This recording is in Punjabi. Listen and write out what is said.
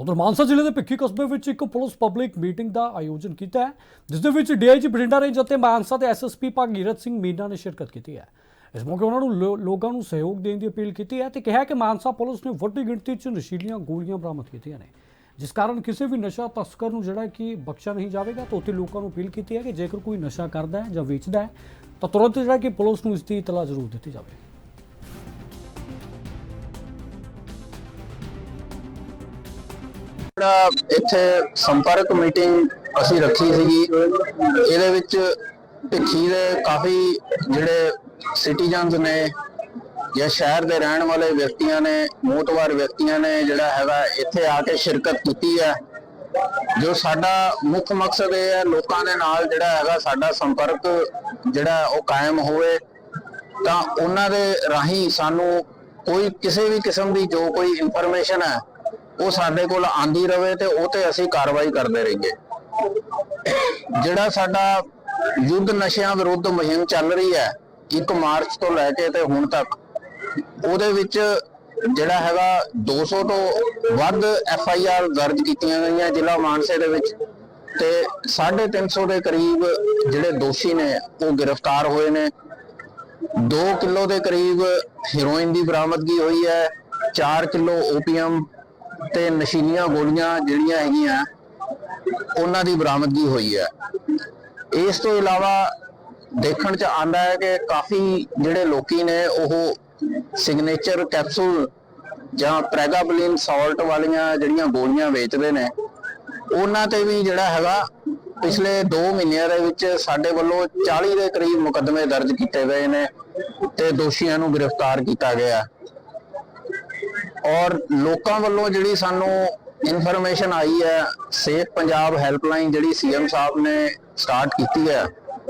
ਉਧਰ ਮਾਨਸਾ ਜ਼ਿਲ੍ਹੇ ਦੇ ਭਿੱਖੀ ਕਸਬੇ ਵਿੱਚ ਇੱਕ ਪੁਲਿਸ ਪਬਲਿਕ ਮੀਟਿੰਗ ਦਾ ਆਯੋਜਨ ਕੀਤਾ ਹੈ, ਜਿਸ ਦੇ ਵਿੱਚ ਡੀਆਈਜੀ ਬਠਿੰਡਾ ਰੇਂਜ ਅਤੇ ਮਾਨਸਾ ਦੇ ਐਸਐਸਪੀ ਭਾਗੀਰਥ ਸਿੰਘ ਮੀਨਾ ਨੇ ਸ਼ਿਰਕਤ ਕੀਤੀ ਹੈ। ਇਸ ਮੌਕੇ ਉਹਨਾਂ ਨੂੰ ਲੋ- ਲੋਕਾਂ ਨੂੰ ਸਹਿਯੋਗ ਦੇਣ ਦੀ ਅਪੀਲ ਕੀਤੀ ਹੈ ਤੇ ਕਿਹਾ ਕਿ ਮਾਨਸਾ ਪੁਲਿਸ ਨੇ ਵੱਡੀ ਗਿਣਤੀ 'ਚ ਨਸ਼ੀਲੀਆਂ ਗੋਲੀਆਂ ਬਰਾਮਦ ਕੀਤੀਆਂ ਨੇ, ਜਿਸ ਕਾਰਨ ਕਿਸੇ ਵੀ ਨਸ਼ਾ ਤਸਕਰ ਨੂੰ ਜਿਹੜਾ ਕਿ ਬਖਸ਼ਿਆ ਨਹੀਂ ਜਾਵੇਗਾ ਤਾਂ ਉੱਥੇ ਲੋਕਾਂ ਨੂੰ ਅਪੀਲ ਕੀਤੀ ਹੈ ਕਿ ਜੇਕਰ ਕੋਈ ਨਸ਼ਾ ਕਰਦਾ ਹੈ ਜਾਂ ਵੇਚਦਾ ਹੈ, ਤਾਂ ਤੁਰੰਤ ਜਿਹੜਾ ਕਿ ਪੁਲਿਸ ਨੂੰ ਇਸ ਦੀ ਇਤਲਾਹ ਜ਼ਰੂਰ ਦਿੱਤੀ ਜਾਵੇ। ਜਿਹੜਾ ਇੱਥੇ ਸੰਪਰਕ ਮੀਟਿੰਗ ਅਸੀਂ ਰੱਖੀ ਸੀਗੀ, ਇਹਦੇ ਵਿੱਚ ਭਿੱਖੀ ਦੇ ਕਾਫੀ ਜਿਹੜੇ ਸਿਟੀਜ਼ਨਸ ਨੇ ਜਾਂ ਸ਼ਹਿਰ ਦੇ ਰਹਿਣ ਵਾਲੇ ਵਿਅਕਤੀਆਂ ਨੇ ਮੋਤਵਾਰ ਵਿਅਕਤੀਆਂ ਨੇ ਜਿਹੜਾ ਹੈਗਾ ਇੱਥੇ ਆ ਕੇ ਸ਼ਿਰਕਤ ਕੀਤੀ ਹੈ, ਜੋ ਸਾਡਾ ਮੁੱਖ ਮਕਸਦ ਇਹ ਹੈ ਲੋਕਾਂ ਦੇ ਨਾਲ ਜਿਹੜਾ ਹੈਗਾ ਸਾਡਾ ਸੰਪਰਕ ਜਿਹੜਾ ਉਹ ਕਾਇਮ ਹੋਵੇ, ਤਾਂ ਉਹਨਾਂ ਦੇ ਰਾਹੀਂ ਸਾਨੂੰ ਕੋਈ ਕਿਸੇ ਵੀ ਕਿਸਮ ਦੀ ਜੋ ਕੋਈ ਇਨਫੋਰਮੇਸ਼ਨ ਹੈ ਉਹ ਸਾਡੇ ਕੋਲ ਆਂਦੀ ਰਵੇ ਤੇ ਉਹ ਤੇ ਅਸੀਂ ਕਾਰਵਾਈ ਕਰਦੇ ਰਹੀਏ। ਜਿਹੜਾ ਸਾਡਾ ਯੁੱਧ ਨਸ਼ਿਆਂ ਵਿਰੁੱਧ ਮੁਹਿੰਮ ਚੱਲ ਰਹੀ ਹੈ 1 ਮਾਰਚ ਤੋਂ ਲੈ ਕੇ ਤੇ ਹੁਣ ਤੱਕ, ਉਹਦੇ ਵਿੱਚ ਜਿਹੜਾ ਹੈਗਾ 200 ਤੋਂ ਵੱਧ ਐਫ ਆਈ ਆਰ ਦਰਜ ਕੀਤੀਆਂ ਗਈਆਂ ਜ਼ਿਲ੍ਹਾ ਮਾਨਸੇ ਦੇ ਵਿੱਚ ਤੇ 350 ਦੇ ਕਰੀਬ ਜਿਹੜੇ ਦੋਸ਼ੀ ਨੇ, ਉਹ ਗ੍ਰਿਫਤਾਰ ਹੋਏ ਨੇ। 2 ਕਿਲੋ ਦੇ ਕਰੀਬ ਹੀਰੋਇਨ ਦੀ ਬਰਾਮਦਗੀ ਹੋਈ ਹੈ 4 ਕਿਲੋ ਓਪੀਅਮ ਤੇ ਨਸ਼ੀਲੀਆਂ ਗੋਲੀਆਂ ਜਿਹੜੀਆਂ ਹੈਗੀਆਂ, ਉਹਨਾਂ ਦੀ ਬਰਾਮਦਗੀ ਹੋਈ ਹੈ। ਇਸ ਤੋਂ ਇਲਾਵਾ ਦੇਖਣ ਚ ਆਂਦਾ ਹੈ ਕਿ ਕਾਫੀ ਜਿਹੜੇ ਲੋਕੀ ਨੇ, ਉਹ ਸਿਗਨੇਚਰ ਕੈਪਸੂਲ ਜਾਂ ਪ੍ਰੈਗਾਬਲਿਨ ਸਾਲਟ ਵਾਲੀਆਂ ਜਿਹੜੀਆਂ ਗੋਲੀਆਂ ਵੇਚਦੇ ਨੇ, ਉਹਨਾਂ ਤੇ ਵੀ ਜਿਹੜਾ ਹੈਗਾ, ਪਿਛਲੇ 2 ਮਹੀਨਿਆਂ ਦੇ ਵਿੱਚ ਸਾਡੇ ਵੱਲੋਂ 40 ਦੇ ਕਰੀਬ ਮੁਕੱਦਮੇ ਦਰਜ ਕੀਤੇ ਗਏ ਨੇ ਤੇ ਦੋਸ਼ੀਆਂ ਨੂੰ ਗ੍ਰਿਫਤਾਰ ਕੀਤਾ ਗਿਆ। ਔਰ ਲੋਕਾਂ ਵੱਲੋਂ ਜਿਹੜੀ ਸਾਨੂੰ ਇਨਫੋਰਮੇਸ਼ਨ ਆਈ ਹੈ, ਸੇਫ ਪੰਜਾਬ ਹੈਲਪਲਾਈਨ ਜਿਹੜੀ ਸੀਐਮ ਸਾਹਿਬ ਨੇ ਸਟਾਰਟ ਕੀਤੀ ਹੈ